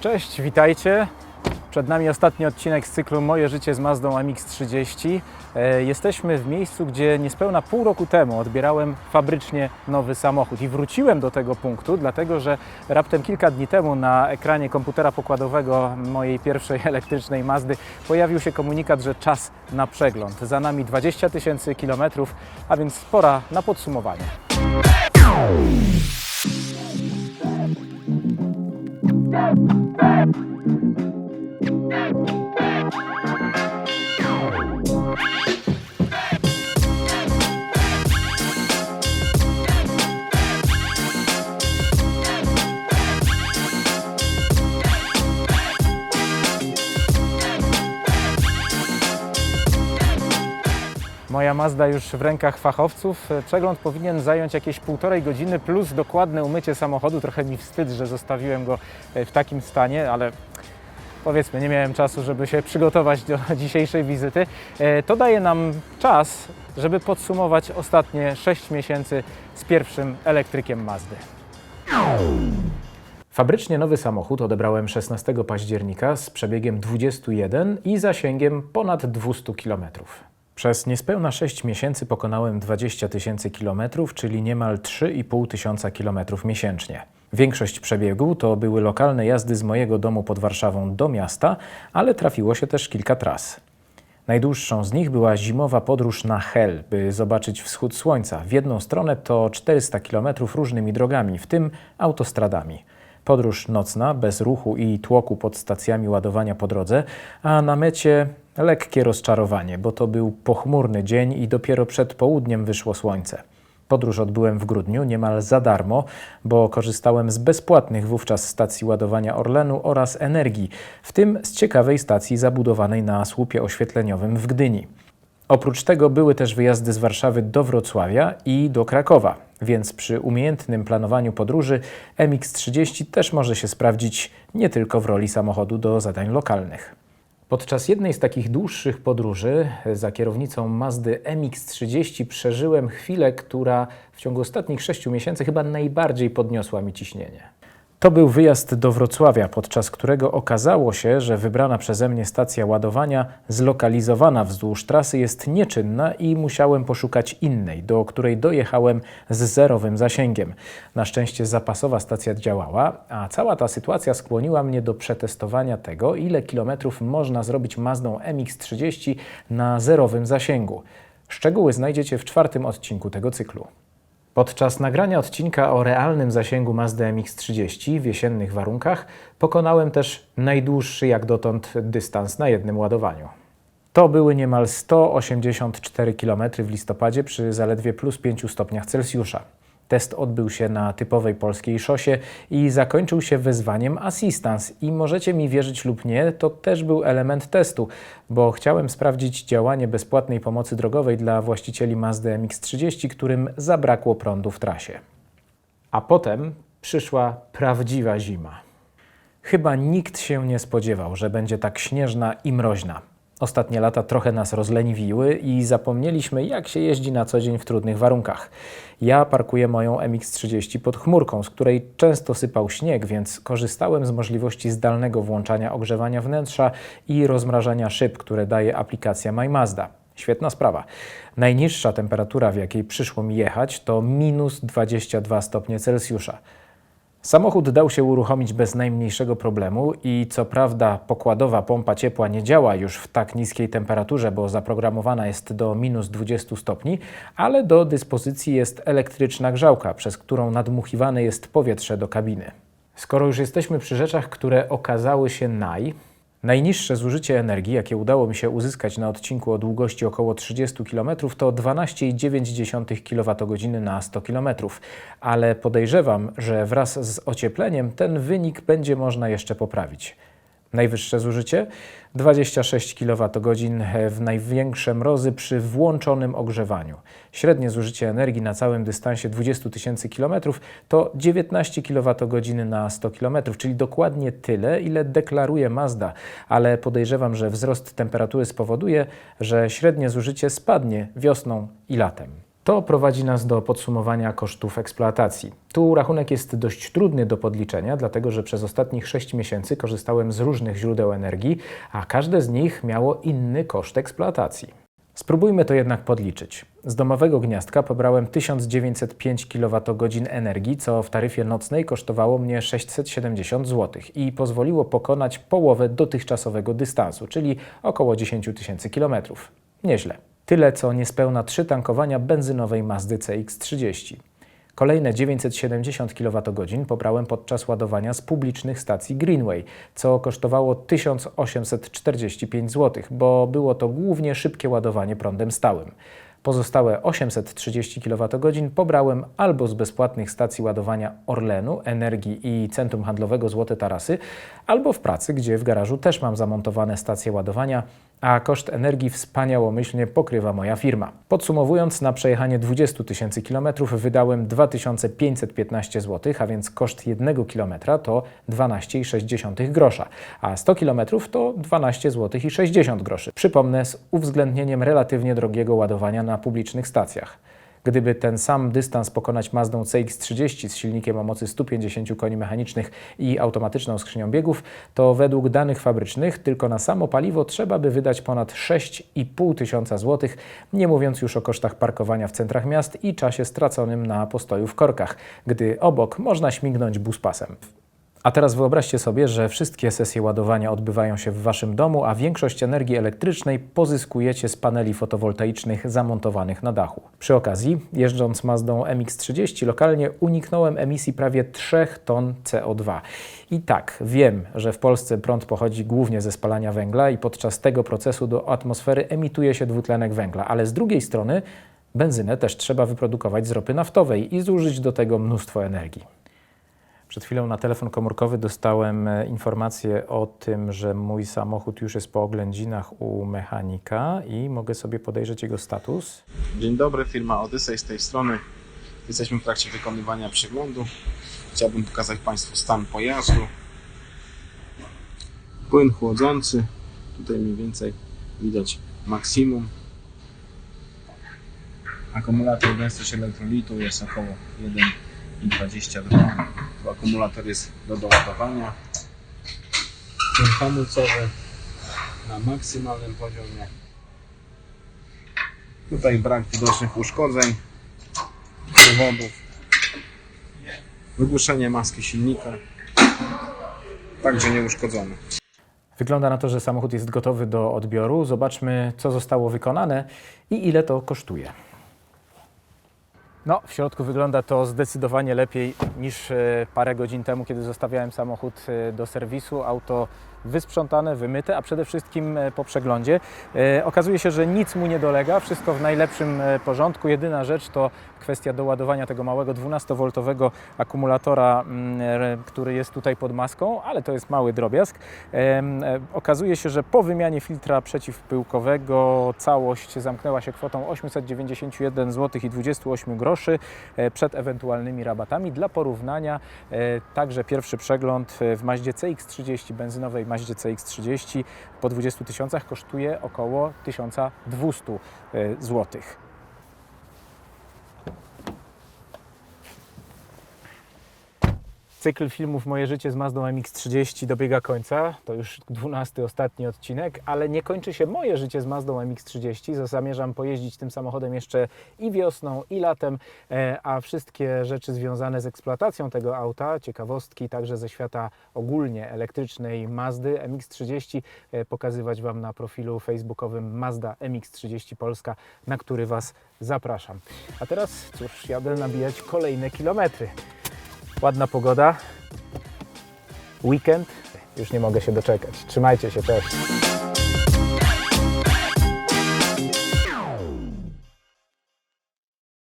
Cześć, witajcie. Przed nami ostatni odcinek z cyklu Moje życie z Mazdą MX-30. E, Jesteśmy w miejscu, gdzie niespełna pół roku temu odbierałem fabrycznie nowy samochód i wróciłem do tego punktu, dlatego że raptem kilka dni temu na ekranie komputera pokładowego mojej pierwszej elektrycznej Mazdy pojawił się komunikat, że czas na przegląd. Za nami 20 tysięcy kilometrów, a więc pora na podsumowanie. Hey! Moja Mazda już w rękach fachowców. Przegląd powinien zająć jakieś półtorej godziny plus dokładne umycie samochodu. Trochę mi wstyd, że zostawiłem go e, w takim stanie, ale powiedzmy, nie miałem czasu, żeby się przygotować do dzisiejszej wizyty. E, To daje nam czas, żeby podsumować ostatnie 6 miesięcy z pierwszym elektrykiem Mazdy. Fabrycznie nowy samochód odebrałem 16 października z przebiegiem 21 i zasięgiem ponad 200 km. Przez niespełna 6 miesięcy pokonałem 20 tysięcy kilometrów, czyli niemal 3,5 tysiąca kilometrów miesięcznie. Większość przebiegu to były lokalne jazdy z mojego domu pod Warszawą do miasta, ale trafiło się też kilka tras. Najdłuższą z nich była zimowa podróż na Hel, by zobaczyć wschód słońca. W jedną stronę to 400 km różnymi drogami, w tym autostradami. Podróż nocna, bez ruchu i tłoku pod stacjami ładowania po drodze, a na mecie lekkie rozczarowanie, bo to był pochmurny dzień i dopiero przed południem wyszło słońce. Podróż odbyłem w grudniu niemal za darmo, bo korzystałem z bezpłatnych wówczas stacji ładowania Orlenu oraz Energii, w tym z ciekawej stacji zabudowanej na słupie oświetleniowym w Gdyni. Oprócz tego były też wyjazdy z Warszawy do Wrocławia i do Krakowa, więc przy umiejętnym planowaniu podróży MX-30 też może się sprawdzić nie tylko w roli samochodu do zadań lokalnych. Podczas jednej z takich dłuższych podróży za kierownicą Mazdy MX-30 przeżyłem chwilę, która w ciągu ostatnich 6 miesięcy chyba najbardziej podniosła mi ciśnienie. To był wyjazd do Wrocławia, podczas którego okazało się, że wybrana przeze mnie stacja ładowania, zlokalizowana wzdłuż trasy, jest nieczynna i musiałem poszukać innej, do której dojechałem z zerowym zasięgiem. Na szczęście zapasowa stacja działała, a cała ta sytuacja skłoniła mnie do przetestowania tego, ile kilometrów można zrobić Mazdą MX-30 na zerowym zasięgu. Szczegóły znajdziecie w czwartym odcinku tego cyklu. Podczas nagrania odcinka o realnym zasięgu Mazdy MX-30 w jesiennych warunkach pokonałem też najdłuższy jak dotąd dystans na jednym ładowaniu. To były niemal 184 km w listopadzie przy zaledwie plus 5 stopniach Celsjusza. Test odbył się na typowej polskiej szosie i zakończył się wezwaniem Assistance. I możecie mi wierzyć lub nie, to też był element testu, bo chciałem sprawdzić działanie bezpłatnej pomocy drogowej dla właścicieli Mazdy MX-30, którym zabrakło prądu w trasie. A potem przyszła prawdziwa zima. Chyba nikt się nie spodziewał, że będzie tak śnieżna i mroźna. Ostatnie lata trochę nas rozleniwiły i zapomnieliśmy, jak się jeździ na co dzień w trudnych warunkach. Ja parkuję moją MX-30 pod chmurką, z której często sypał śnieg, więc korzystałem z możliwości zdalnego włączania ogrzewania wnętrza i rozmrażania szyb, które daje aplikacja MyMazda. Świetna sprawa. Najniższa temperatura, w jakiej przyszło mi jechać, to minus 22 stopnie Celsjusza. Samochód dał się uruchomić bez najmniejszego problemu i co prawda pokładowa pompa ciepła nie działa już w tak niskiej temperaturze, bo zaprogramowana jest do minus 20 stopni, ale do dyspozycji jest elektryczna grzałka, przez którą nadmuchiwane jest powietrze do kabiny. Skoro już jesteśmy przy rzeczach, które okazały się naj, Najniższe zużycie energii, jakie udało mi się uzyskać na odcinku o długości około 30 km, to 12,9 kWh na 100 km, ale podejrzewam, że wraz z ociepleniem ten wynik będzie można jeszcze poprawić. Najwyższe zużycie 26 kWh w największe mrozy przy włączonym ogrzewaniu. Średnie zużycie energii na całym dystansie 20 tysięcy km to 19 kWh na 100 km, czyli dokładnie tyle, ile deklaruje Mazda, ale podejrzewam, że wzrost temperatury spowoduje, że średnie zużycie spadnie wiosną i latem. To prowadzi nas do podsumowania kosztów eksploatacji. Tu rachunek jest dość trudny do podliczenia, dlatego że przez ostatnich 6 miesięcy korzystałem z różnych źródeł energii, a każde z nich miało inny koszt eksploatacji. Spróbujmy to jednak podliczyć. Z domowego gniazdka pobrałem 1905 kWh energii, co w taryfie nocnej kosztowało mnie 670 zł i pozwoliło pokonać połowę dotychczasowego dystansu, czyli około 10 tysięcy kilometrów. Nieźle. Tyle co niespełna trzy tankowania benzynowej Mazdy CX-30. Kolejne 970 kWh pobrałem podczas ładowania z publicznych stacji Greenway, co kosztowało 1845 zł, bo było to głównie szybkie ładowanie prądem stałym. Pozostałe 830 kWh pobrałem albo z bezpłatnych stacji ładowania Orlenu, Energii i Centrum Handlowego Złote Tarasy, albo w pracy, gdzie w garażu też mam zamontowane stacje ładowania, a koszt energii wspaniałomyślnie pokrywa moja firma. Podsumowując, na przejechanie 20 tysięcy kilometrów wydałem 2515 zł, a więc koszt 1 kilometra to 12,6 grosza, a 100 kilometrów to 12 zł i 60 groszy. Przypomnę, z uwzględnieniem relatywnie drogiego ładowania na publicznych stacjach. Gdyby ten sam dystans pokonać Mazdą CX-30 z silnikiem o mocy 150 koni mechanicznych i automatyczną skrzynią biegów, to według danych fabrycznych tylko na samo paliwo trzeba by wydać ponad 6,5 tysiąca złotych, nie mówiąc już o kosztach parkowania w centrach miast i czasie straconym na postoju w korkach, gdy obok można śmignąć buspasem. A teraz wyobraźcie sobie, że wszystkie sesje ładowania odbywają się w Waszym domu, a większość energii elektrycznej pozyskujecie z paneli fotowoltaicznych zamontowanych na dachu. Przy okazji, jeżdżąc Mazdą MX-30 lokalnie uniknąłem emisji prawie 3 ton CO2. I tak, wiem, że w Polsce prąd pochodzi głównie ze spalania węgla i podczas tego procesu do atmosfery emituje się dwutlenek węgla, ale z drugiej strony benzynę też trzeba wyprodukować z ropy naftowej i zużyć do tego mnóstwo energii. Przed chwilą na telefon komórkowy dostałem e, informację o tym, że mój samochód już jest po oględzinach u mechanika i mogę sobie podejrzeć jego status. Dzień dobry, firma Odyssey z tej strony. Jesteśmy w trakcie wykonywania przeglądu. Chciałbym pokazać Państwu stan pojazdu. Płyn chłodzący. Tutaj mniej więcej widać maksimum. Akumulator gęstość elektrolitu jest około 1,22. Tu akumulator jest do doładowania. Płyn hamulcowy na maksymalnym poziomie. Tutaj brak widocznych uszkodzeń przewodów. Wygłuszenie maski silnika. Także nieuszkodzone. Wygląda na to, że samochód jest gotowy do odbioru. Zobaczmy, co zostało wykonane i ile to kosztuje. No, w środku wygląda to zdecydowanie lepiej niż e, parę godzin temu, kiedy zostawiałem samochód e, do serwisu. Auto wysprzątane, wymyte, a przede wszystkim e, po przeglądzie e, okazuje się, że nic mu nie dolega, wszystko w najlepszym e, porządku. Jedyna rzecz to kwestia doładowania tego małego 12V akumulatora, mm, który jest tutaj pod maską, ale to jest mały drobiazg. Okazuje się, że po wymianie filtra przeciwpyłkowego całość zamknęła się kwotą 891 zł i 28 groszy przed ewentualnymi rabatami. Dla porównania także pierwszy przegląd w Maździe CX-30, benzynowej Maździe CX-30 po 20 tysiącach kosztuje około 1200 zł. Cykl filmów Moje życie z Mazdą MX-30 dobiega końca. To już 12 ostatni odcinek, ale nie kończy się moje życie z Mazdą MX-30. Zamierzam pojeździć tym samochodem jeszcze i wiosną, i latem, e, a wszystkie rzeczy związane z eksploatacją tego auta, ciekawostki także ze świata ogólnie elektrycznej Mazdy MX-30 e, pokazywać Wam na profilu facebookowym Mazda MX-30 Polska, na który Was zapraszam. A teraz cóż, jadę nabijać kolejne kilometry. Ładna pogoda. Weekend. Już nie mogę się doczekać. Trzymajcie się, cześć.